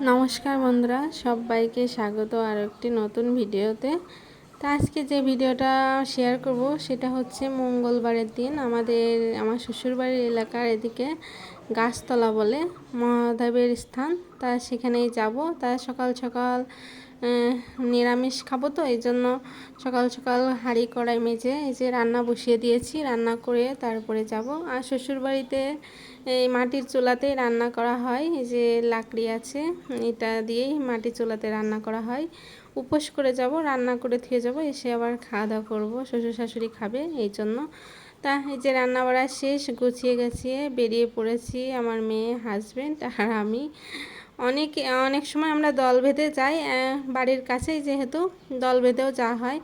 নমস্কার বন্ধুরা, সবাইকে স্বাগত আর একটি নতুন ভিডিওতে। তা আজকে যে ভিডিওটা শেয়ার করব, সেটা হচ্ছে মঙ্গলবারের দিন আমাদের, আমার শ্বশুরবাড়ির এলাকার এদিকে গাছতলা বলে, মহাদেবের স্থান। তা সেখানেই যাব। তা সকাল সকাল নিরামিষ খাব তো, এই জন্য সকাল সকাল হাঁড়ি, কড়াই মেজে এই যে রান্না বসিয়ে দিয়েছি, রান্না করে তারপরে যাব। আর শ্বশুরবাড়িতে এই মাটির চুলাতেই রান্না করা হয়। এই যে লাকড়ি আছে, এটা দিয়েই মাটির চুলাতে রান্না করা হয়। উপোস করে যাব, রান্না করে থুয়ে যাব, এসে আবার খাওয়া দাওয়া করব। শ্বশুর শাশুড়ি খাবে, এই জন্য তা এই যে রান্না বাড়া শেষ, গুছিয়ে গেছিয়ে বেরিয়ে পড়েছি আমার মেয়ে হাজব্যান্ড আর আমি। অনেক অনেক সময় আমরা দল বেঁধে যাই বাড়ির কাছেই যেহেতু দল বেঁধেও যাওয়া হয়।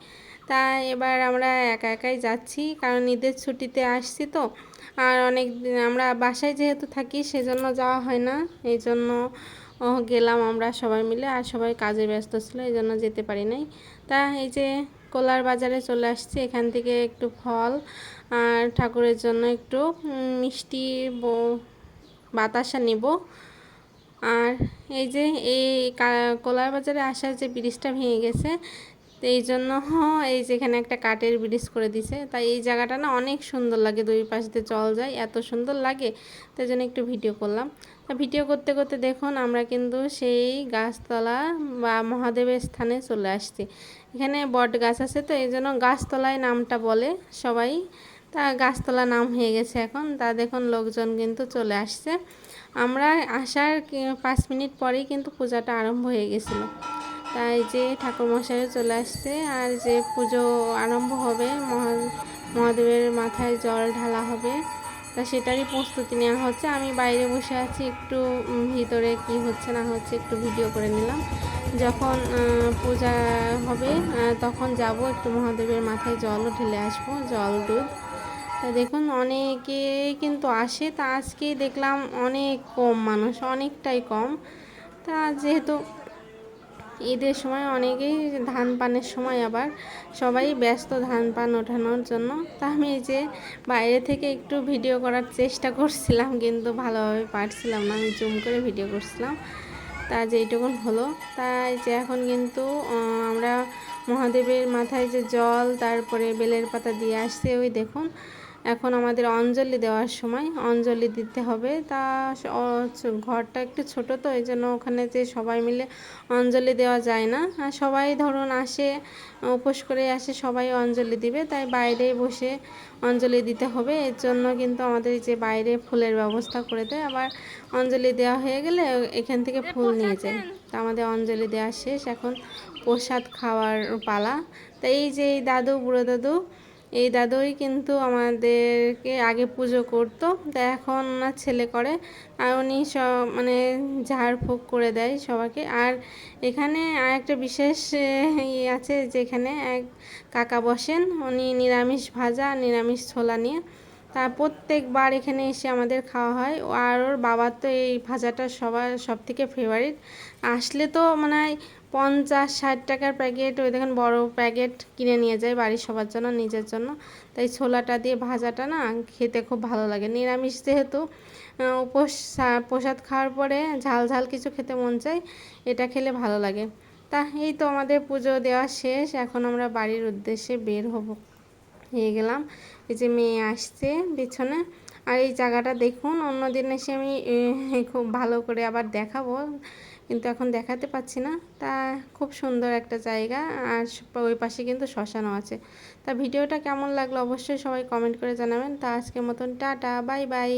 তা এবার আমরা একা একাই যাচ্ছি, কারণ ঈদের ছুটিতে আসছি তো। আর অনেক আমরা বাসায় যেহেতু থাকি, সেজন্য যাওয়া হয় না। এই জন্য গেলাম আমরা সবাই মিলে। আর সবাই কাজে ব্যস্ত ছিল, এই জন্য যেতে পারি নাই। তা এই যে কোলার বাজারে চলে আসছি। এখান থেকে একটু ফল আর ঠাকুরের জন্য একটু মিষ্টি বাতাসা নিব। আর এই যে এই কোলার বাজারে আসার যে ব্রিজটা ভেঙে গেছে তো এই জন্য হ এই যেখানে একটা কাঠের ব্রিজ করে দিছে। তাই এই জায়গাটা না অনেক সুন্দর লাগে, দুই পাশ দিয়ে জল যায়, এত সুন্দর লাগে। তাই জন্য একটু ভিডিও করলাম। তা ভিডিও করতে করতে দেখুন, আমরা কিন্তু সেই গাছতলা বা মহাদেবের স্থানে চলে আসছি। এখানে বট গাছ আছে তো, এই জন্য গাছতলায় নামটা বলে সবাই। তা গাছতলা নাম হয়ে গেছে এখন। তা দেখুন, লোকজন কিন্তু চলে আসছে। আমরা আসার পাঁচ মিনিট পরেই কিন্তু পূজাটা আরম্ভ হয়ে গেছিল। তাই যে ঠাকুরমশাই চলে আসছে আর যে পুজো আরম্ভ হবে, মহা, মহাদেবের মাথায় জল ঢালা হবে, তা সেটারই প্রস্তুতি নেওয়া হচ্ছে। আমি বাইরে বসে আছি, একটু ভিতরে কি হচ্ছে না হচ্ছে একটু ভিডিও করে নিলাম। যখন পূজা হবে তখন যাব, একটু মহাদেবের মাথায় জলও ঢেলে আসব, জল, দুধ। তা দেখুন, অনেকে কিন্তু আসে, তা আজকেই দেখলাম অনেক কম মানুষ, অনেকটাই কম। তা যেহেতু ঈদের সময় অনেকেই ধান পানের সময় আবার সবাই ব্যস্ত ধান পান ওঠানোর জন্য। তা আমি যে বাইরে থেকে একটু ভিডিও করার চেষ্টা করছিলাম, কিন্তু ভালোভাবে পারছিলাম না। আমি জুম করে ভিডিও করছিলাম। তা যেইটুকুন হলো। তাই যে এখন কিন্তু আমরা মহাদেবের মাথায় যে জল, তারপরে বেলের পাতা দিয়ে আসছে, ওই দেখুন। এখন আমাদের অঞ্জলি দেওয়ার সময় অঞ্জলি দিতে হবে। তা ঘরটা একটু ছোট তো এই জন্য ওখানে যে সবাই মিলে অঞ্জলি দেওয়া যায় না। আর সবাই ধরুন আসে উপোস করে আসে সবাই অঞ্জলি দিবে তাই বাইরে বসে অঞ্জলি দিতে হবে। এর জন্য কিন্তু আমাদের যে বাইরে ফুলের ব্যবস্থা করে দেয় আবার অঞ্জলি দেওয়া হয়ে গেলে এখান থেকে ফুল নিয়ে যায়। তা আমাদের অঞ্জলি দেওয়া শেষ এখন প্রসাদ খাওয়ার পালা। তা এই যে এই দাদু বুড়ো দাদু এই দাদুই কিন্তু আমাদেরকে আগে পুজো করতো, তা এখন না ছেলে করে, আর উনি সব মানে ঝাড় ঝাড়ফুঁক করে দেয় সবাইকে। আর এখানে আর একটা বিশেষ ইয়ে আছে যেখানে এক কাকা বসেন, উনি নিরামিষ ভাজা, নিরামিষ ছোলা নিয়ে। তা প্রত্যেকবার এখানে এসে আমাদের খাওয়া হয়। আর ওর বাবার তো এই ভাজাটা সবার সব থেকে ফেভারিট আসলে তো মানে পঞ্চাশ, ষাট টাকার প্যাকেট, ওই দেখেন বড় প্যাকেট কিনে নিয়ে যায় বাড়ির সবার জন্য, নিজের জন্য। তাই ছোলাটা দিয়ে ভাজাটা না খেতে খুব ভালো লাগে। নিরামিষ যেহেতু উপোস প্রসাদ খাওয়ার পরে ঝাল ঝাল কিছু খেতে মন চায়, এটা খেলে ভালো লাগে। তা এই তো আমাদের পুজো দেওয়া শেষ, এখন আমরা বাড়ির উদ্দেশ্যে বের হব, হয়ে গেলাম। এই যে মেয়ে আসছে পিছনে, আর এই জায়গাটা দেখুন, অন্যদিন এসে আমি খুব ভালো করে আবার দেখাবো। কিন্তু এখন দেখাতে পাচ্ছি না। তা খুব সুন্দর একটা জায়গা। আর ওই পাশে কিন্তু শ্মশানও আছে। তা ভিডিওটা কেমন লাগল অবশ্যই সবাই কমেন্ট করে জানাবেন। তা আজকের মতন টাটা, বাই বাই।